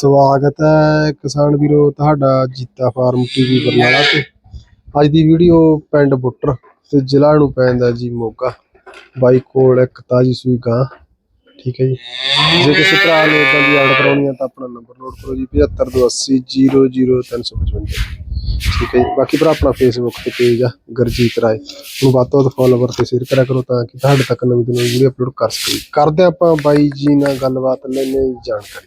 ਸਵਾਗਤ ਹੈ ਕਿਸਾਨ ਵੀਰੋ, ਤੁਹਾਡਾ ਜੀਤਾ ਫਾਰਮ ਟੀਵੀ ਬਰਨਾਲਾ ਤੇ। ਅੱਜ ਦੀ ਵੀਡੀਓ ਪਿੰਡ ਬੁੱਟਰ ਤੇ ਜ਼ਿਲ੍ਹਾ ਨੂੰ ਪੈਂਦਾ ਜੀ ਮੋਗਾ ਬਾਈ ਕੋਲ ਇੱਕ ਤਾਜੀ ਸੂਈ ਗਾਂ, ਠੀਕ ਹੈ ਜੀ। ਜੇ ਕਿਸੇ ਭਰਾ ਨੇ ਇਦਾਂ ਦੀ ਆਰਡਰ ਕਰਾਉਣੀ ਹੈ ਤਾਂ ਆਪਣਾ ਨੰਬਰ ਨੋਟ ਕਰੋ ਜੀ 7528000355 ਠੀਕ ਹੈ ਜੀ, ਬਾਕੀ ਭਰਾ ਆਪਣਾ ਫੇਸਬੁੱਕ ਤੇ ਪੇਜ ਆ, ਗਰਜੀਤ ਰਾਏ। ਨੂੰ ਵੱਧ ਤੋਂ ਵੱਧ ਫੋਲੋਵਰ ਤੇ ਸ਼ੇਅਰ ਕਰਿਆ ਕਰੋ ਤਾਂ ਕਿ ਤੁਹਾਡੇ ਤੱਕ ਨਵੀਂ ਤੋਂ ਨਵੀਂ ਵੀਡੀਓ ਅਪਲੋਡ ਕਰ ਸਕੀਏ। ਕਰਦੇ ਹਾਂ ਆਪਾਂ ਬਾਈ ਜੀ ਨਾਲ ਗੱਲਬਾਤ ਲੈਣੇ ਜਾਣਕਾਰੀ।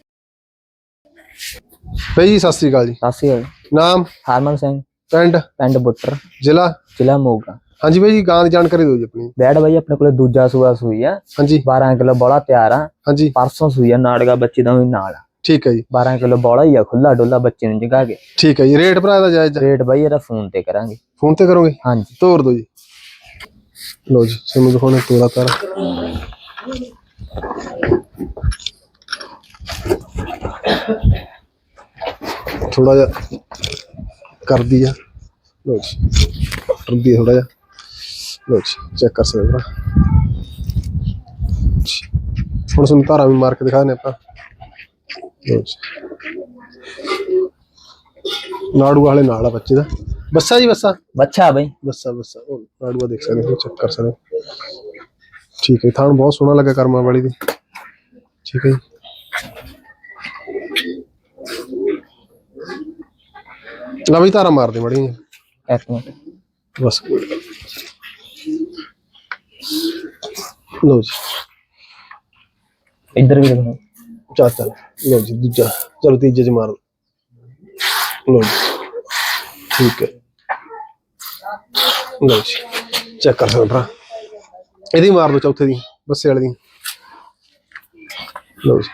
ਬਾਈ ਜੀ ਸਤਿ ਸ੍ਰੀ ਅਕਾਲ ਜੀ। ਸਤਿ ਸ਼੍ਰੀ ਅਕਾਲ। ਨਾਮ? ਹਰਮਨ ਸਿੰਘ। ਪਿੰਡ? ਪਿੰਡ ਬੁੱਟਰ। ਜ਼ਿਲ੍ਹਾ? ਜ਼ਿਲ੍ਹਾ ਮੋਗਾ। ਹਾਂਜੀ ਬਾਈ ਜੀ ਗਾਂ ਦੀ ਜਾਣਕਾਰੀ ਦਿਓ ਜੀ ਆਪਣੀ। ਬੈਡ ਬਾਈ ਆਪਣੇ ਕੋਲੇ ਦੂਜਾ ਸੂਆ ਸੂਈ ਆ। ਹਾਂਜੀ। 12 ਕਿਲੋ ਬੋਲਾ ਤਿਆਰ ਆ। ਹਾਂਜੀ। ਪਰਸੋਂ ਸੂਈ ਆ ਨਾੜਗਾ ਬੱਚੇ ਦਾ ਵੀ ਨਾਲ ਆ। ਠੀਕ ਹੈ ਜੀ। 12 ਕਿਲੋ ਬੋਲਾ ਹੀ ਆ ਖੁੱਲਾ ਡੋਲਾ ਬੱਚੇ ਨੂੰ ਜਗਾ ਕੇ। ਠੀਕ ਹੈ ਜੀ। ਰੇਟ ਭਰਾ ਦਾ ਜਾਇਜ਼ ਰੇਟ ਬਾਈ ਇਹਦਾ ਫੋਨ ਤੇ ਕਰਾਂਗੇ। ਫੋਨ ਤੇ ਕਰੋਗੇ? ਹਾਂਜੀ। ਤੋਰ ਦਿਓ ਜੀ। ਲੋ ਜੀ ਤੁਹਾਨੂੰ ਦਿਖਾਉਣੇ ਤੋਰਾ ਤਾਰਾ। ਥੋੜਾ ਜਿਹਾ ਕਰਦੀ ਆ। ਲੋ ਜੀ ਕਰਦੀ ਥੋੜਾ ਜਿਹਾ। ਲੋ ਜੀ ਚੈੱਕ ਕਰ ਸਕਦੇ ਹੋ ਭਰਾ। ਹੁਣ ਤੁਹਾਨੂੰ ਤਾਰਾ ਵੀ ਮਾਰ ਕੇ ਦਿਖਾ ਦਿੰਦੇ ਆਪਾਂ। ਲੋ ਜੀ। ਨਾੜੂ ਵਾਲੇ ਨਾਲ ਆ ਬੱਚੇ ਦਾ। ਬੱਸਾ ਜੀ ਬੱਸਾ। ਬੱਚਾ ਬਾਈ। ਬੱਸਾ ਬੱਸਾ। ਉਹ ਨਾੜੂਆ ਦੇਖ ਸਕਦੇ ਹੋ ਚੈੱਕ ਕਰ ਸਕਦੇ ਠੀਕ ਹੈ ਥਾਣ ਬਹੁਤ ਸੋਹਣਾ ਲੱਗਾ ਕਰਮਾ ਵਾਲੀ ਦੀ। ਠੀਕ ਹੈ ਜੀ ਲਾ ਵੀ ਤਾਰਾ ਮਾਰ ਦੇ ਮੜੀ ਇੱਕ ਮਿੰਟ ਬਸ ਜੀ। ਇੱਧਰ ਵੀ ਦੇਖੋ। ਚੱਲ ਚੱਲ। ਜੀ ਦੂਜਾ। ਚਲੋ ਤੀਜੇ ਚ ਮਾਰ ਜੀ। ਠੀਕ ਹੈ। ਜੀ। ਚੈੱਕ ਕਰ ਸਕਦੇ ਭਰਾ। ਇਹਦੀ ਮਾਰ ਦੋ ਚੌਥੇ ਦੀ ਬੱਸੇ ਵਾਲੇ ਦੀ। ਲਓ ਜੀ।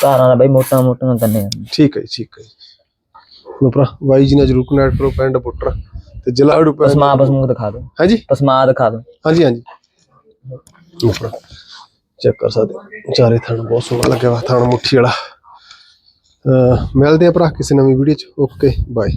ਤਾਰਾਂ ਦਾ ਬਾਈ ਮੋਟਾ ਮੋਟਾ ਤੰਨੇ ਠੀਕ ਹੈ ਜੀ ਠੀਕ ਹੈ ਲਓ ਭਰਾ ਵਾਈ ਜੀ ਨਾਲ ਜਰੂਰ ਕਨੈਕਟ ਕਰੋ ਪਿੰਡ ਪੁੱਟਰ ਤੇ ਜ਼ਿਲ੍ਹਾ ਹੜੂਪਾ ਪਸਮਾ ਪਸਮੂ ਦਿਖਾ ਦਿਓ। ਹਾਂਜੀ? ਪਸਮਾ ਦਿਖਾ ਦਿਓ। ਹਾਂਜੀ ਹਾਂਜੀ। ਲਓ ਭਰਾ ਚੈੱਕ ਕਰ ਸਕਦੇ ਹੋ। ਚਾਰੇ ਥਣ ਬਹੁਤ ਸੋਹਣਾ ਲੱਗਿਆ ਵਾ ਥਣ ਮੁੱਠੀ ਵਾਲਾ। ਅਹ ਮਿਲਦੇ ਆ ਭਰਾ ਕਿਸੇ ਨਵੀਂ ਵੀਡੀਓ ਚ। Okay bye